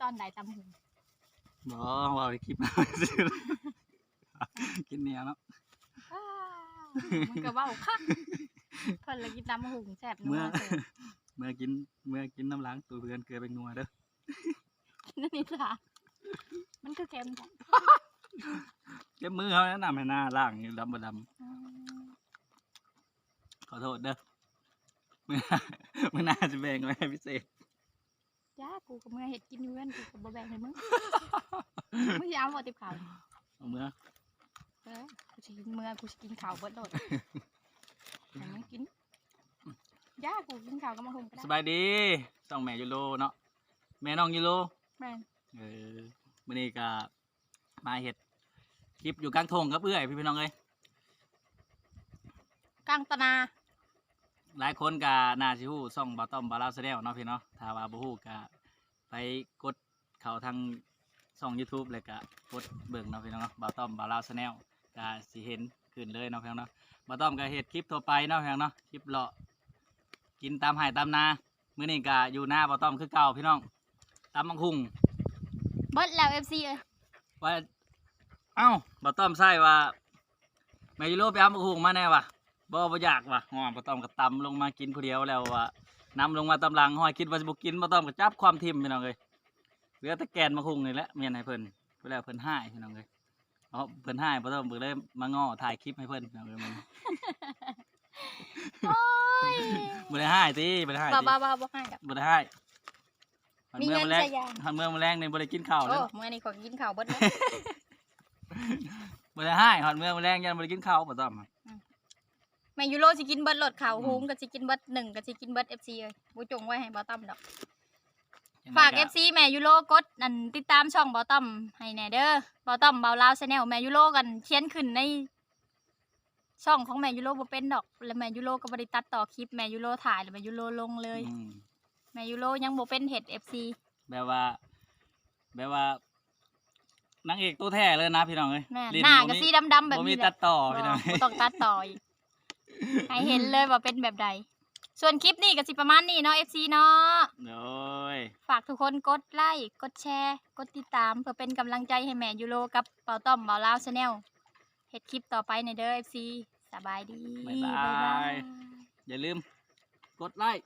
ตอนใดตำหงบ่ว่าไปคลิปมาซื้อกินเนี่ยเนาะอ้าวมันก็เว้าคักเพิ่นเลยกินตำหงแซ่บนัเมื่วอเสิร์ฟเมื่อกินเมื่อกินน้ำล้างตัวเพื่อนเกลือเป็นนัวเด้อกินอันนี่ล่ะมันคือเค็มจ้ะเจ็บมือเขาแนะนำให้หน้าล่างนี่ดำบ่ดอืมำขอโทษเด้อมื่อหน้ามื่อหน้าจะแบ่งไว้ให้พิเศษ จ้ากูก็เมื่อเฮ็ดกินอยู่เว้นกูก็บ่แบ่งให้มึงมึงสิเอาบ่ติบข้าวเอาเมื่อเออกูสิกินเมื่อกูสิกินข้าวเบิดโดดให้มึงกินจ้ากูกินข้าวก็มาหุงก็สได้บายดีส่องแม่ยูโรเนาะแม่น้องยูโรแม่นเออมื่อนี้ก็มาเห็ดคลิปอยู่กลางทงกับเอื้อยพี่พี่น้องเอ้ยกลางตะนาหลายคนก็น่าสิฮู้ซ่องบาต้อมบาลาวแสดงเนาะพี่เนาะถ้าว่าบ่ฮู้ก็ ไปกดเข้าทางช่อง YouTube แล้วก็กดเบิ่งเนาะพี่น้องเนาะบาต้อมบาลาวแสดงก็สิเห็นขึ้นเลยเนาะพี่น้องเนาะบาต้อมก็เฮ็ดคลิปทั่วไปเนาะพี่น้องเนาะคลิปเลาะกินตามไห้ตามนามื้อนี้ก็อยู่หน้าบาต้อมคือเก่าพี่น้องตามบังคุงเบิดแล้ว FC เอ้ยว่าเอ้าบาต้อมใส่ว่าแม่ยูโรไปเอาบังคุงมาแน่ว่ะบ่บ่อยากว่ะฮ้อบาต้อมก็ตำลงมากินผู้เดียวแล้วว่ะ นำลงมาตำลังห้อยคิดว่าสิบกินมาต้อมก็จับความทิมพี่น้องเลยเหลือแต่แกนมาคุงนี่แหละเมียนให้เพิ่นเวลาเพิ่นให้พี่น้องเลยเพราะเพิ่นให้บ่ต้องเบิ่งเลยมาง้อถ่ายคลิปให้เพิ่นพี่น้องเลยมันโอ้ยบ่ได้ให้ติบ่ได้ให้บ่ติบ่บ่บ่ให้ดอกบ่ได้ให้หันมีเมื่อเงินมาแรงใช้ยาหันเมื่อมาแรงนี่บ่ได้กินข้าวเลโอ้ยมื้อนี้ขอกินข้าวเบิดเลยบ่ได้ให้หันเมื่อมาแรงยันบ่ได้กินข้าวบ่ต้อม แม่ยูโรสิกินเบิดรถข้าวหุงก็สิกินเบิดหนึ่งก็สิกินเบิด FC เอ้ยบ่จงไว้ให้บ่ต้อมดอก ฝาก FC แม่ยูโรกดอันติดตามช่องบ่ต้อมให้แหน่เด้อบ่ต้อมเบาลาวชาแนลแม่ยูโรกันเขียนขึ้นใน ช่องของแม่ยูโรบ่เป็นดอก แล้วแม่ยูโรก็บ่ได้ตัดต่อคลิปแม่ยูโรถ่ายแล้วแม่ยูโรลงเลยอืมแม่ยูโรยังบ่เป็นเฮ็ด FC แบบว่า แบบว่านางเอกตัวแท้เลยนะพี่น้องเอ้ยแม่ลิ้หน้าบ่ก็มีสีดำๆแบบบ่มีนี้แหตัละดต่อบ่พี่น้องบ่ต้องตัดต่ออีก ให้เห็นเลยว่าเป็นแบบใด ส่วนคลิปนี้ก็สิประมาณนี้เนาะ FC เนาะ โอ้ยฝากทุกคนกดไลค์ กดแชร์ กดติดตามเพื่อเป็นกำลังใจให้แม่ยูโรกับเป่าต้อมเป่าลาวชาแนลเฮ็ดคลิปต่อไปในเด้อ FC สบายดี บ๊ายบาย อย่าลืม กดไลค์